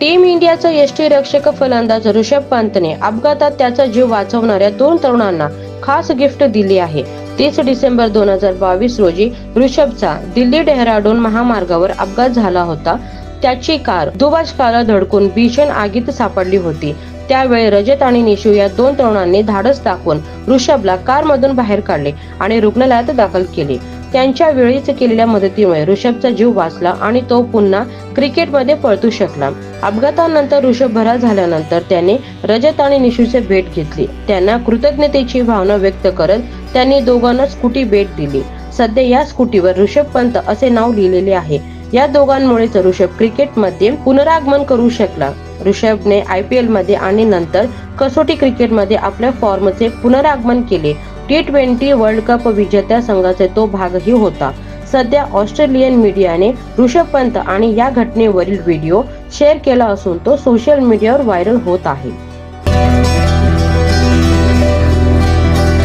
Team इंडियाचा यष्टीरक्षक फलंदाज ऋषभ पंतने अपघातात त्याचा जीव वाचवणाऱ्या दोन तरुणांना खास गिफ्ट दिली आहे. तीस डिसेंबर दोन हजार बावीस रोजी ऋषभचा दिल्ली डेहराडून महामार्गावर अपघात झाला होता. त्याची कार दुभाषकाला धडकून भीषण आगीत सापडली होती. त्यावेळी रजत आणि निशू या दोन तरुणांनी धाडस दाखवून ऋषभला कारमधून बाहेर काढले आणि रुग्णालयात दाखल केले. त्यांच्या वेळीच केलेल्या मदतीमुळे ऋषभचा जीव वाचला आणि तो पुन्हा क्रिकेटमध्ये पळतू शकला. अपघातानंतर ऋषभ भरा झाल्यानंतर त्याने रजत आणि निशूचे भेट घेतली. त्यांना कृतज्ञतेची भावना व्यक्त करत त्यांनी दोघांना स्कूटी भेट दिली. सध्या या स्कूटीवर ऋषभ पंत असे नाव लिहिलेले आहे. या दोघांमुळेच ऋषभ क्रिकेटमध्ये पुनरागमन करू शकला. ऋषभने आय पी एलमध्ये आणि नंतर कसोटी क्रिकेटमध्ये आपल्या फॉर्मचे पुनरागमन केले. टी ट्वेंटी वर्ल्ड कप विजेत्या संघाचे तो भागही होता. सध्या ऑस्ट्रेलियन मीडियाने ऋषभ पंत आणि या घटनेवरील व्हिडिओ शेअर केला असून तो सोशल मीडियावर व्हायरल होत आहे.